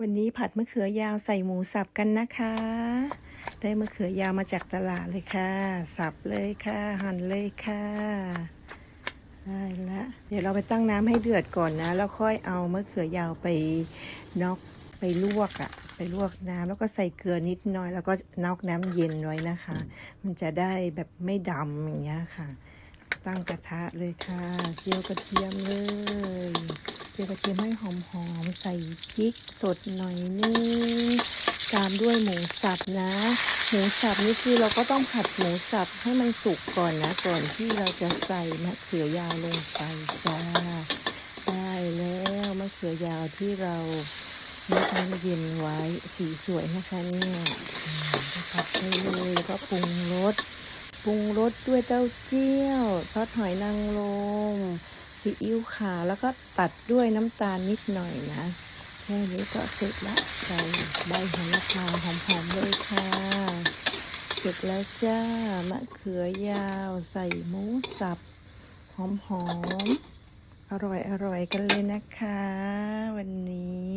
วันนี้ผัดมะเขือยาวใส่หมูสับกันนะคะ ได้มะเขือยาวมาจากตลาดเลยค่ะ สับเลยค่ะ หั่นเลยค่ะ ได้ละเดี๋ยวเราไปตั้งน้ำให้เดือดก่อนนะ แล้วค่อยเอามะเขือยาวไปน็อกไปลวกอะ่ะ ไปลวกน้ำแล้วก็ใส่เกลือนิดหน่อย แล้วก็น็อกน้ำเย็นไว้นะคะ มันจะได้แบบไม่ดำอย่างเงี้ยค่ะ ตั้งกระทะเลยค่ะ เจียวกระเทียมเลย กระเทียมให้หอมๆใส่พริกสดหน่อยนึงตามด้วยหมูสับนะ หมูสับนี่คือเราก็ต้องผัดหมูสับให้มันสุกก่อนนะ ก่อนที่เราจะใส่มะเขือยาวลงไปจ้าได้แล้วมะเขือยาวที่เราเลือน้ำเย็นไว้สีสวยนะคะเนี่ยผัดไปเลยแล้วก็ปรุงรสปรุงรสด้วยเต้าเจี้ยวซอสหอยนางรม ซีอิ๊วขาวแล้วก็ตัดด้วยน้ำตาลนิดหน่อยนะ แค่นี้ก็เสร็จละใส่ใบโหระพาหอมๆเลยค่ะเสร็จแล้วจ้ามะเขือยาวใส่หมูสับหอมๆอร่อยๆกันเลยนะคะ วันนี้